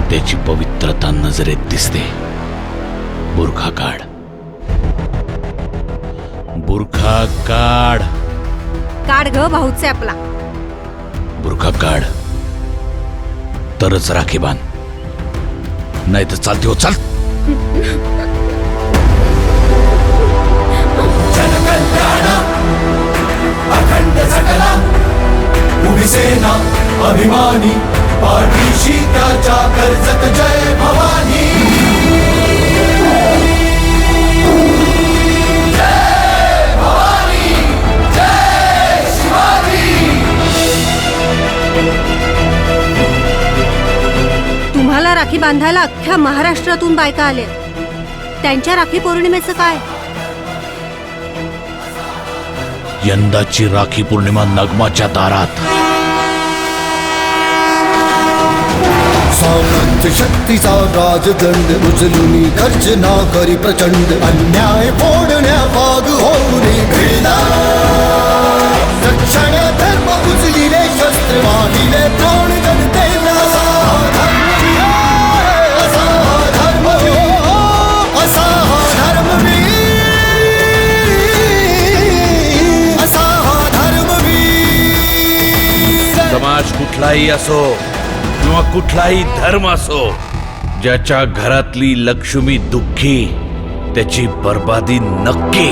त्याची पवित्रता नजरेत दिसते. बुरखा काढ. बुरखा काढ. काढ ग भाऊचे आपला. बुरखा काढ. तरच राखी बांध. नाही तर चालते हो चाल. अखंड सकला उभी सेना अभिमानी. पाठीशी त्याच्या कर्जत जय भवानी. जय भवानी जय शिवाजी तुम्हाला राखी बांधायला अख्ख्या महाराष्ट्रातून बायका आल्या. त्यांच्या राखी पौर्णिमेचं काय? यंदाची राखी पौर्णिमा नगमाच्या दारात. सामर्थ्य शक्तीचा राजदंड उचलून गर्जना करी प्रचंड. अन्याय फोडण्या भाग होऊन भिडला. रक्षण धर्म उचलिले शस्त्र वाहिले प्राण जनतेला असा धर्मवीर, असा धर्म असा धर्म समाज कुठलाही असो किंवा कुठलाही धर्म असो ज्याच्या घरातली लक्ष्मी दुःखी त्याची बर्बादी नक्की.